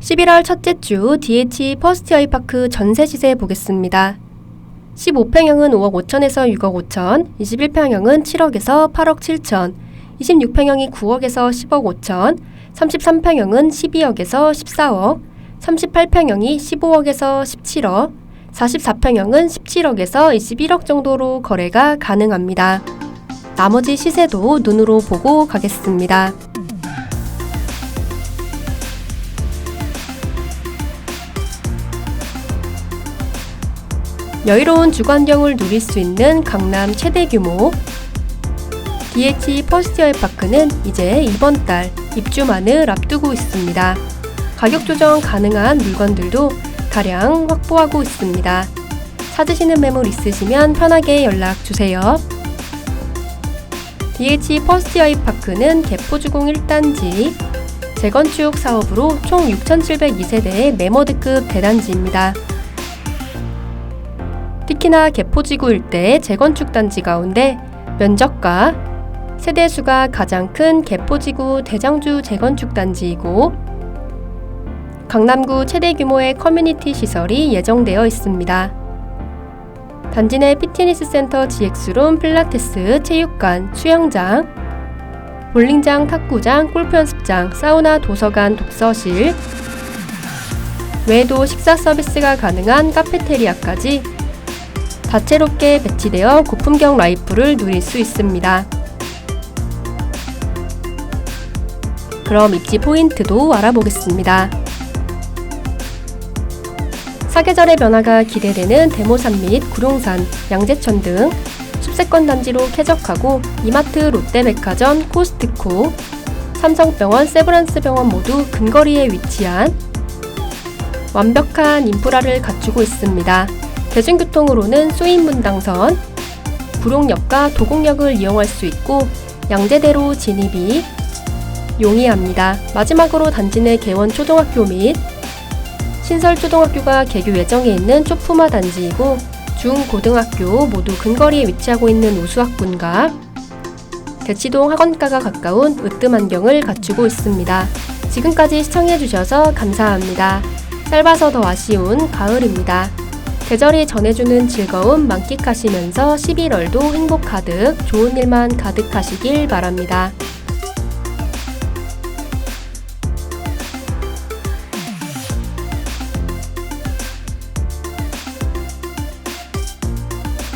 11월 첫째 주 DH 퍼스트 아이파크 전세 시세 보겠습니다. 15평형은 5억 5천에서 6억 5천, 21평형은 7억에서 8억 7천, 26평형이 9억에서 10억 5천, 33평형은 12억에서 14억, 38평형이 15억에서 17억, 44평형은 17억에서 21억 정도로 거래가 가능합니다. 나머지 시세도 눈으로 보고 가겠습니다. 여유로운 주관경을 누릴 수 있는 강남 최대 규모 DH 퍼스티얼 파크는 이제 이번 달 입주만을 앞두고 있습니다. 가격 조정 가능한 물건들도 다량 확보하고 있습니다. 찾으시는 매물 있으시면 편하게 연락 주세요. DH 퍼스티어이 파크는 개포주공 1단지 재건축 사업으로 총 6,702세대의 메모드급 대단지입니다. 특히나 개포지구 일대의 재건축 단지 가운데 면적과 세대 수가 가장 큰 개포지구 대장주 재건축 단지이고 강남구 최대 규모의 커뮤니티 시설이 예정되어 있습니다. 단지 내 피트니스 센터 GX룸, 필라테스, 체육관, 수영장, 볼링장, 탁구장, 골프 연습장, 사우나, 도서관, 독서실, 외에도 식사 서비스가 가능한 카페테리아까지 다채롭게 배치되어 고품격 라이프를 누릴 수 있습니다. 그럼 입지 포인트도 알아보겠습니다. 사계절의 변화가 기대되는 대모산 및 구룡산, 양재천 등 숲세권 단지로 쾌적하고 이마트, 롯데백화점, 코스트코, 삼성병원, 세브란스병원 모두 근거리에 위치한 완벽한 인프라를 갖추고 있습니다. 대중교통으로는 수인문당선, 구룡역과 도곡역을 이용할 수 있고 양재대로 진입이 용이합니다. 마지막으로 단지 내 개원 초등학교 및 신설 초등학교가 개교 예정에 있는 초품화 단지이고 중, 고등학교 모두 근거리에 위치하고 있는 우수학군과 대치동 학원가가 가까운 으뜸 환경을 갖추고 있습니다. 지금까지 시청해주셔서 감사합니다. 짧아서 더 아쉬운 가을입니다. 계절이 전해주는 즐거움 만끽하시면서 11월도 행복 가득, 좋은 일만 가득하시길 바랍니다.